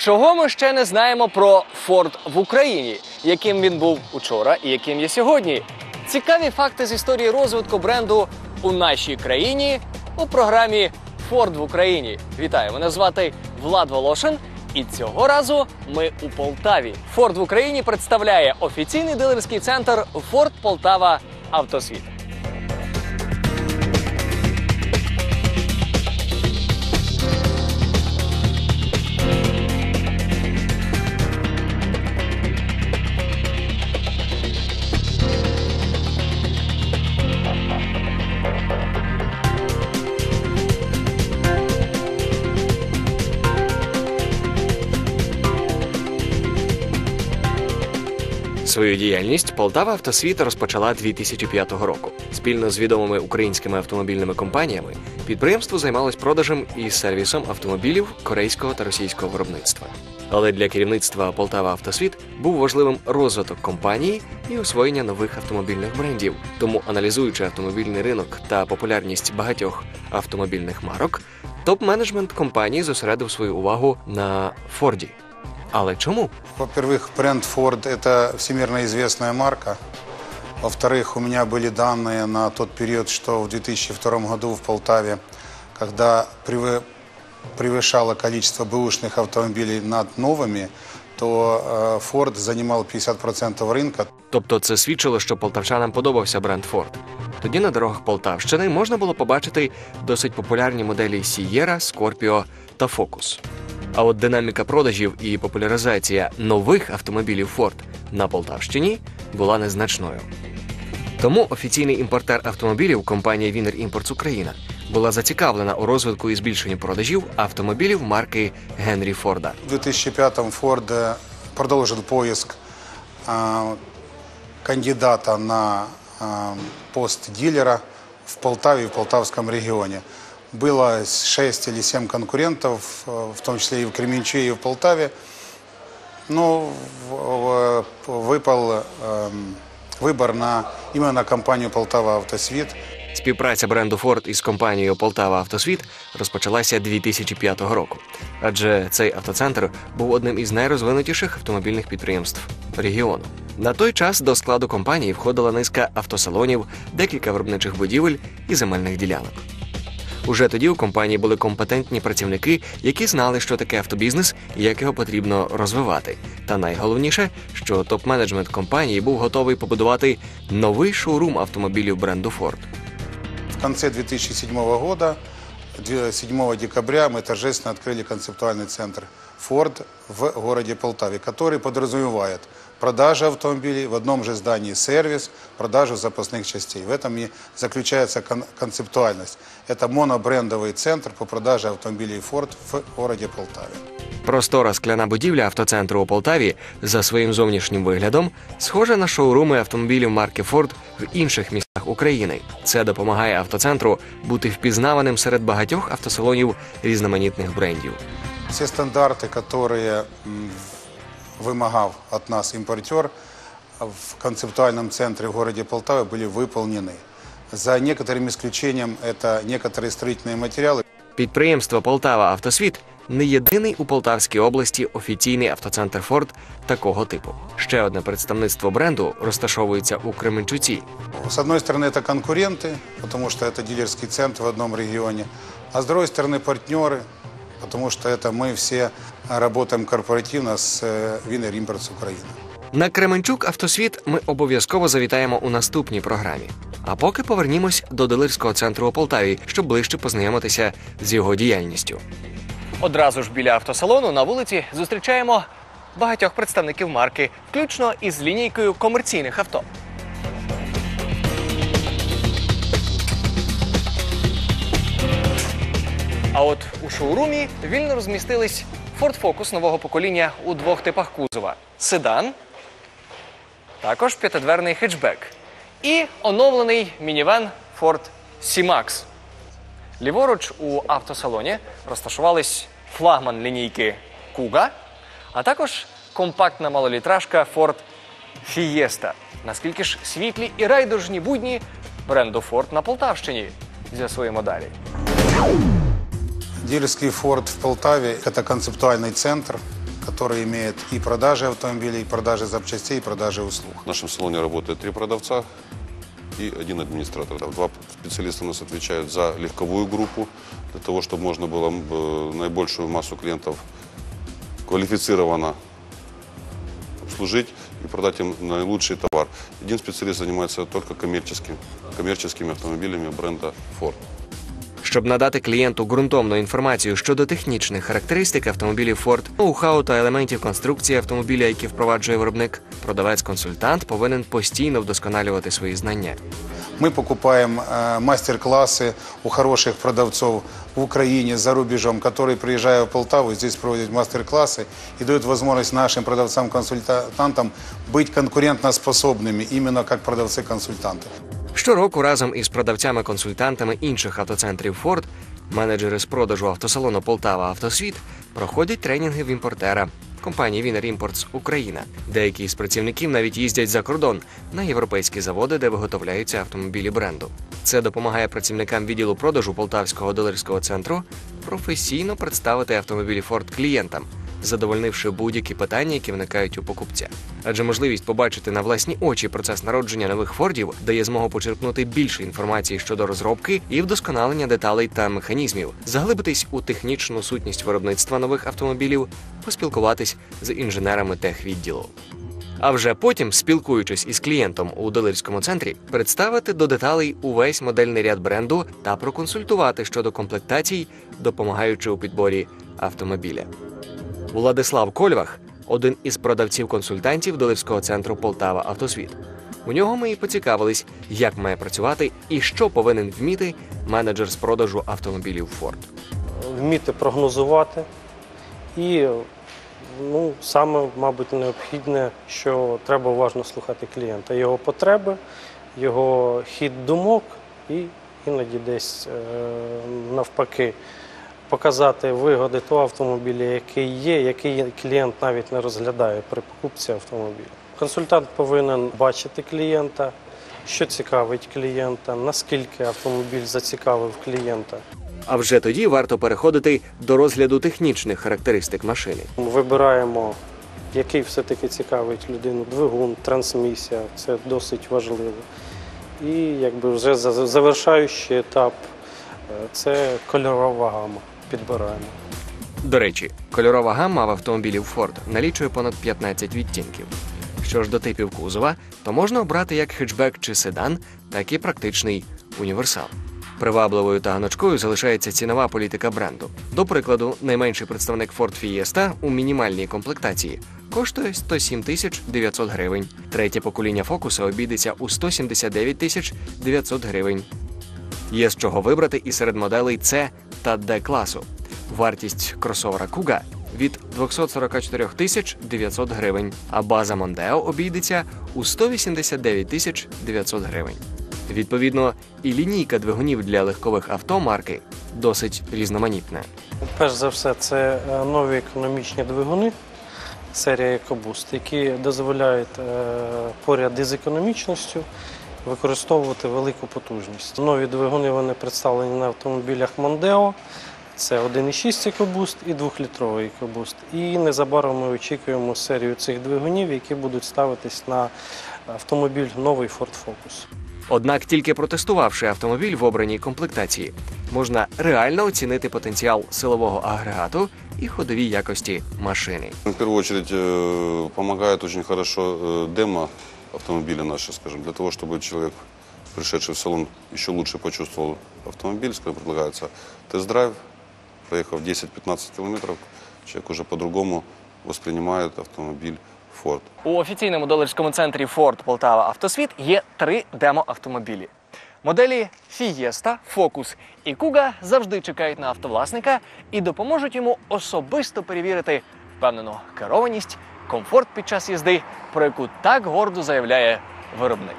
Чого ми ще не знаємо про Форд в Україні, яким він був учора і яким є сьогодні? Цікаві факти з історії розвитку бренду у нашій країні у програмі Форд в Україні. Вітаю! Мене звати Влад Волошин. І цього разу ми у Полтаві. Форд в Україні представляє офіційний дилерський центр Форд Полтава Автосвіт. Свою діяльність Полтава Автосвіт розпочала 2005 року. Спільно з відомими українськими автомобільними компаніями підприємство займалось продажем і сервісом автомобілів корейського та російського виробництва. Але для керівництва Полтава Автосвіт був важливим розвиток компанії і освоєння нових автомобільних брендів. Тому, аналізуючи автомобільний ринок та популярність багатьох автомобільних марок, топ-менеджмент компанії зосередив свою увагу на Форді. Але чому? Во-первых, бренд Ford – это всемирно известная марка. Во-вторых, у меня были данные на тот период, что в 2002 году в Полтаве, когда превы- превышало количество бэушных автомобилей над новыми, то э, Ford занимал 50% рынка. Тобто це свідчило, що полтавчанам подобався бренд Форд. Тоді на дорогах Полтавщини можна було побачити досить популярні моделі Sierra, Scorpio та Focus. А от динаміка продажів і популяризація нових автомобілів Ford на Полтавщині була незначною. Тому офіційний імпортер автомобілів компанія Wiener Imports Україна була зацікавлена у розвитку і збільшенні продажів автомобілів марки Генрі Форда. В 2005-м Ford э, продолжил поиск кандидата на пост дилера в Полтаве и в Полтавском регионе Было 6 или 7 конкурентов, э, в том числе и в Кременчуге, и в Полтаве. Но в- в- выпал эм, выбор на именно на компанию Полтава Автосвит. Співпраця бренду Ford із компанією Полтава Автосвіт розпочалася 2005 року, адже цей автоцентр був одним із найрозвинутіших автомобільних підприємств регіону. На той час до складу компанії входила низка автосалонів, декілька виробничих будівель і земельних ділянок. Уже тоді у компанії були компетентні працівники, які знали, що таке автобізнес і як його потрібно розвивати. Та найголовніше, що топ-менеджмент компанії був готовий побудувати новий шоурум автомобілів бренду Ford. В конце 2007 года, две- 7 декабря, мы торжественно открыли концептуальный центр Ford в городе Полтаве, который подразумевает продажу автомобилей, в одном же здании сервис, продажу запасных частей. В этом и заключается кон- концептуальность. Это монобрендовый центр по продаже автомобилей Ford в городе Полтаве. Простора скляна будівля автоцентру у Полтаві за своїм зовнішнім виглядом схожа на шоуруми автомобілів марки Ford в інших містах України. Це допомагає автоцентру бути впізнаваним серед багатьох автосалонів різноманітних брендів. Все стандарты, которые м, вымогал от нас импортер, в концептуальном центре в городе Полтаве были выполнены. За некоторым исключением это некоторые строительные материалы. Підприємство Полтава Автосвіт не єдиний у Полтавській області офіційний автоцентр Ford такого типу. Ще одне представництво бренду розташовується у Кременчуці. С одной стороны это конкуренты, потому что это дилерский центр в одном регионе, а с другой стороны партнеры, потому что это мы все работаем корпоративно с э, Wiener Imports Украина. На Кременчук Автосвіт ми обов'язково завітаємо у наступній програмі. А поки повернімось до дилерського центру у Полтаві, щоб ближче познайомитися з його діяльністю. Одразу ж біля автосалону на вулиці зустрічаємо багатьох представників марки, включно із лінійкою комерційних авто. А от у шоурумі вільно розмістились Ford Focus нового покоління у двох типах кузова: седан, також п'ятидверний хетчбек і оновлений мінівен Ford C-Max. Ліворуч у автосалоні розташувались флагман лінійки Kuga, а також компактна малолітражка Ford Fiesta. Наскільки ж світлі і райдужні будні бренду Ford на Полтавщині з'ясуємо далі. Дилерский Ford в Полтаве – это концептуальный центр, который имеет и продажи автомобилей, и продажи запчастей, и продажи услуг. В нашем салоне работает три продавца и один администратор. Два специалиста у нас отвечают за легковую группу, для того, чтобы можно было э, наибольшую массу клиентов квалифицированно обслужить и продать им наилучший товар. Один специалист занимается только коммерческим, коммерческими автомобилями бренда Ford. Щоб надати клієнту ґрунтовну інформацію щодо технічних характеристик автомобілів Ford, ноу-хау та елементів конструкції автомобіля, які впроваджує виробник, продавець-консультант повинен постійно вдосконалювати свої знання. Мы покупаем э, мастер-классы у хороших продавцов в Украине, за рубежом, которые, приезжая в Полтаву, здесь проводят мастер-классы и дают возможность нашим продавцам-консультантам быть конкурентоспособными именно как продавцы-консультанты. Щороку разом із продавцями-консультантами інших автоцентрів Ford менеджери з продажу автосалону Полтава Автосвіт проходять тренінги в імпортера компанії Wiener Imports Україна. Деякі з працівників навіть їздять за кордон на європейські заводи, де виготовляються автомобілі бренду. Це допомагає працівникам відділу продажу Полтавського дилерського центру професійно представити автомобілі Ford клієнтам, задовольнивши будь-які питання, які виникають у покупця. Адже можливість побачити на власні очі процес народження нових фордів дає змогу почерпнути більше інформації щодо розробки і вдосконалення деталей та механізмів, заглибитись у технічну сутність виробництва нових автомобілів, поспілкуватись з інженерами техвідділу. А вже потім, спілкуючись із клієнтом у дилерському центрі, представити до деталей увесь модельний ряд бренду та проконсультувати щодо комплектацій, допомагаючи у підборі автомобіля. Владислав Кольвах один із продавців-консультантів дилерського центру Полтава Автосвіт. У нього ми і поцікавились, як має працювати і що повинен вміти менеджер з продажу автомобілів Ford. вміти прогнозувати. І ну, саме, мабуть, необхідне, що треба уважно слухати клієнта, його потреби, його хід думок і іноді десь е, навпаки показати вигоди того автомобіля, який є, який клієнт навіть не розглядає при покупці автомобіля. Консультант повинен бачити клієнта, що цікавить клієнта, наскільки автомобіль зацікавив клієнта. А вже тоді варто переходити до розгляду технічних характеристик машини. Вибираємо, який все-таки цікавить людину, двигун, трансмісія, це досить важливо. І якби вже за- завершаючий етап е, це кольорова гама. Підбираємо. До речі, кольорова гамма в автомобілів Ford налічує понад 15 відтінків. Що ж до типів кузова, то можна обрати як хетчбек чи седан, так і практичний універсал. Привабливою та гнучкою залишається цінова політика бренду. До прикладу, найменший представник Ford Fiesta у мінімальній комплектації коштує 107 тисяч 900 гривень. Третє покоління фокуса обійдеться у 179 тисяч 900 гривень. Є з чого вибрати і серед моделей C та D класу. Вартість кросовера Kuga від 244 тисяч 900 гривень, а база Mondeo обійдеться у 189 тисяч 900 гривень. Відповідно, і лінійка двигунів для легкових авто марки досить різноманітна. Перш за все, це е, нові економічні двигуни, серія EcoBoost, які дозволяють е, поряд із економічністю використовувати велику потужність. Нові двигуни вони представлені на автомобілях Mondeo. Це 1,6 EcoBoost і 2-літровий EcoBoost. І незабаром ми очікуємо серію цих двигунів, які будуть ставитись на автомобіль новий Ford Focus. Однак, тільки протестувавши автомобіль в обраній комплектації, можна реально оцінити потенціал силового агрегату і ходові якості машини. В очередь э, помогает очень хорошо э, демо автомобиля наши, скажем, для того, чтобы человек, пришедший в салон, еще лучше почувствовал автомобиль, скажем, предлагается тест-драйв, проехав 10-15 километров, человек уже по-другому воспринимает автомобиль Ford. У офіційному дилерському центрі Ford Полтава Автосвіт є три демо-автомобілі. Моделі Fiesta, Focus і Kuga завжди чекають на автовласника і допоможуть йому особисто перевірити впевнену керованість, комфорт під час їзди, про яку так гордо заявляє виробник.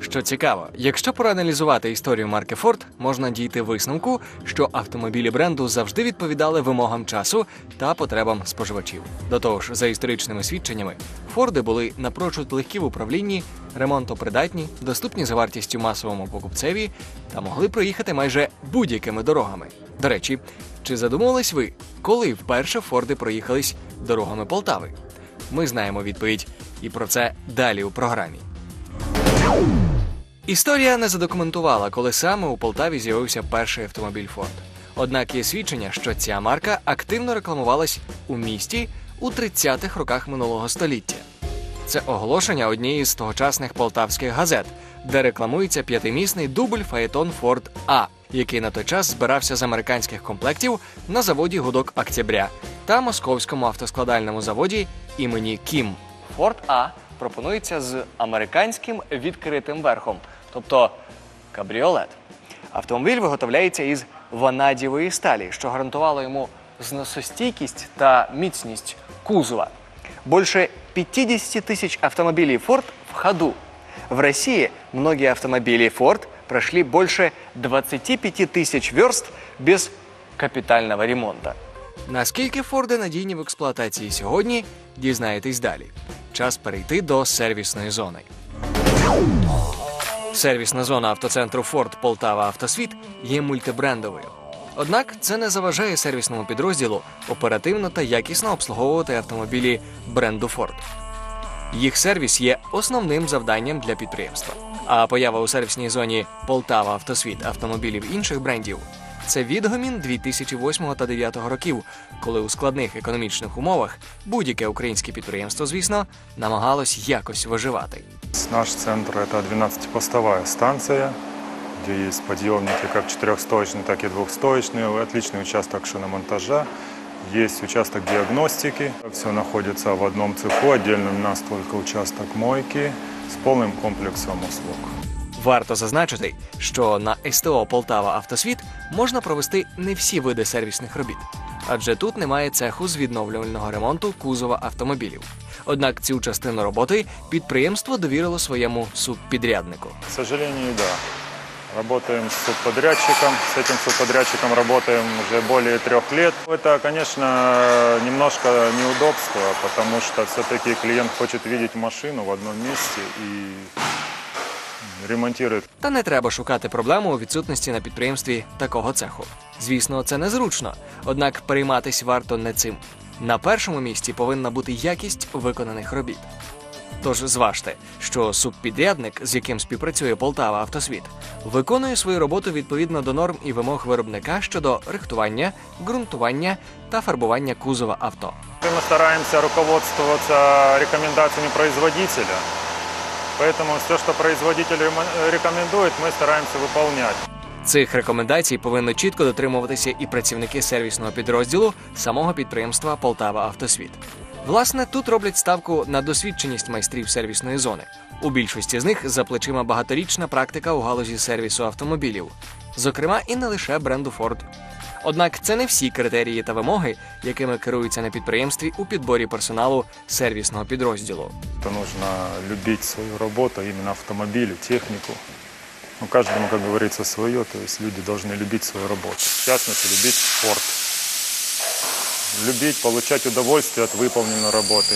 Що цікаво, якщо проаналізувати історію марки Ford, можна дійти висновку, що автомобілі бренду завжди відповідали вимогам часу та потребам споживачів. До того ж, за історичними свідченнями, Форди були напрочуд легкі в управлінні, ремонтопридатні, доступні за вартістю масовому покупцеві та могли проїхати майже будь-якими дорогами. До речі, чи задумувались ви, коли вперше Форди проїхались дорогами Полтави? Ми знаємо відповідь, і про це далі у програмі. Історія не задокументувала, коли саме у Полтаві з'явився перший автомобіль Форд. Однак є свідчення, що ця марка активно рекламувалась у місті у 30-х роках минулого століття. Це оголошення однієї з тогочасних полтавських газет, де рекламується п'ятимісний дубль Фаетон Форд А, який на той час збирався з американських комплектів на заводі Гудок Октября та московському автоскладальному заводі імені Кім. Форд А пропонується з американським відкритим верхом, тобто кабріолет. Автомобіль виготовляється із ванадієвої сталі, що гарантувало йому зносостійкість та міцність кузова. Больше 50 тысяч автомобилей Ford в ходу. В России многие автомобили Ford прошли больше 25 тысяч верст без капітального ремонту. Наскільки Форди надійні в експлуатації сьогодні, дізнаєтесь далі. Час перейти до сервісної зони. Сервісна зона автоцентру Форд Полтава Автосвіт є мультибрендовою. Однак це не заважає сервісному підрозділу оперативно та якісно обслуговувати автомобілі бренду Форд. Їх сервіс є основним завданням для підприємства. А поява у сервісній зоні Полтава Автосвіт автомобілів інших брендів це відгомін 2008 та 2009 років, коли у складних економічних умовах будь-яке українське підприємство, звісно, намагалось якось виживати. Наш центр – это 12-постовая станция, где есть подъемники как четырехстоечные, так и двухстоечные, отличный участок шиномонтажа, есть участок диагностики. Все находится в одном цеху, отдельно у нас только участок мойки с полным комплексом услуг. Варто зазначити, що на СТО Полтава Автосвіт можна провести не всі види сервісних робіт, адже тут немає цеху з відновлювального ремонту кузова автомобілів. Однак цю частину роботи підприємство довірило своєму субпідряднику. К сожалению, да. Работаем с субподрядчиком. С этим субподрядчиком работаем уже более трех лет. Это, конечно, немножко неудобство, потому что все-таки клиент хочет видеть машину в одном месте и ремонтирует Та не треба шукати проблему у відсутності на підприємстві такого цеху. Звісно, це незручно, однак перейматись варто не цим. На першому місці повинна бути якість виконаних робіт. Тож зважте, що субпідрядник, з яким співпрацює Полтава Автосвіт, виконує свою роботу відповідно до норм і вимог виробника щодо рихтування, ґрунтування та фарбування кузова авто. Мы стараемся руководствоваться рекомендациями производителя. Поэтому все, что производитель ремо- рекомендует, мы стараемся выполнять. Цих рекомендацій повинні чітко дотримуватися і працівники сервісного підрозділу самого підприємства Полтава Автосвіт. Власне, тут роблять ставку на досвідченість майстрів сервісної зони. У більшості з них за плечима багаторічна практика у галузі сервісу автомобілів, зокрема і не лише бренду Ford. Однак це не всі критерії та вимоги, якими керуються на підприємстві у підборі персоналу сервісного підрозділу. Это нужно любить свою работу, именно автомобили, технику. Ну, каждому, как говорится, свое, то есть люди должны любить свою работу. В частности, любить спорт. Любить, получать удовольствие от выполненной работы.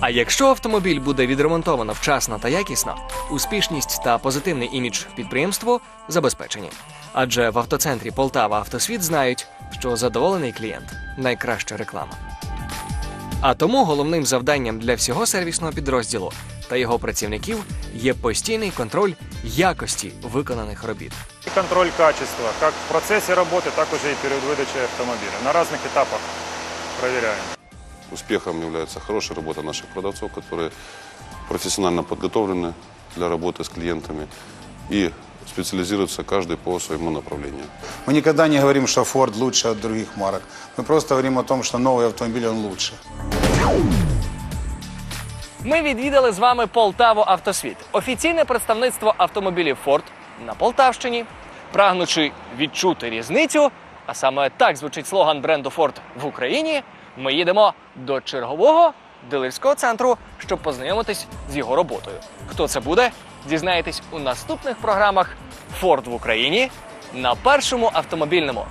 А якщо автомобіль буде відремонтовано вчасно та якісно, успішність та позитивний імідж підприємству забезпечені. Адже в автоцентрі Полтава Автосвіт знають, що задоволений клієнт найкраща реклама. А тому головним завданням для всього сервісного підрозділу та його працівників є постійний контроль якості виконаних робіт. И контроль качества, как в процессе работы, так уже и перед выдачей автомобиля. На разных этапах проверяем. Успехом является хорошая работа наших продавцов, которые профессионально подготовлены для работы с клиентами и специализируются каждый по своему направлению. Мы никогда не говорим, что Ford лучше от других марок. Мы просто говорим о том, что новый автомобиль, он лучше. Ми відвідали з вами Полтаву Автосвіт, офіційне представництво автомобілів Ford на Полтавщині, прагнучи відчути різницю, а саме так звучить слоган бренду Ford в Україні. Ми їдемо до чергового дилерського центру, щоб познайомитись з його роботою. Хто це буде? Дізнаєтесь у наступних програмах Форд в Україні на першому автомобільному.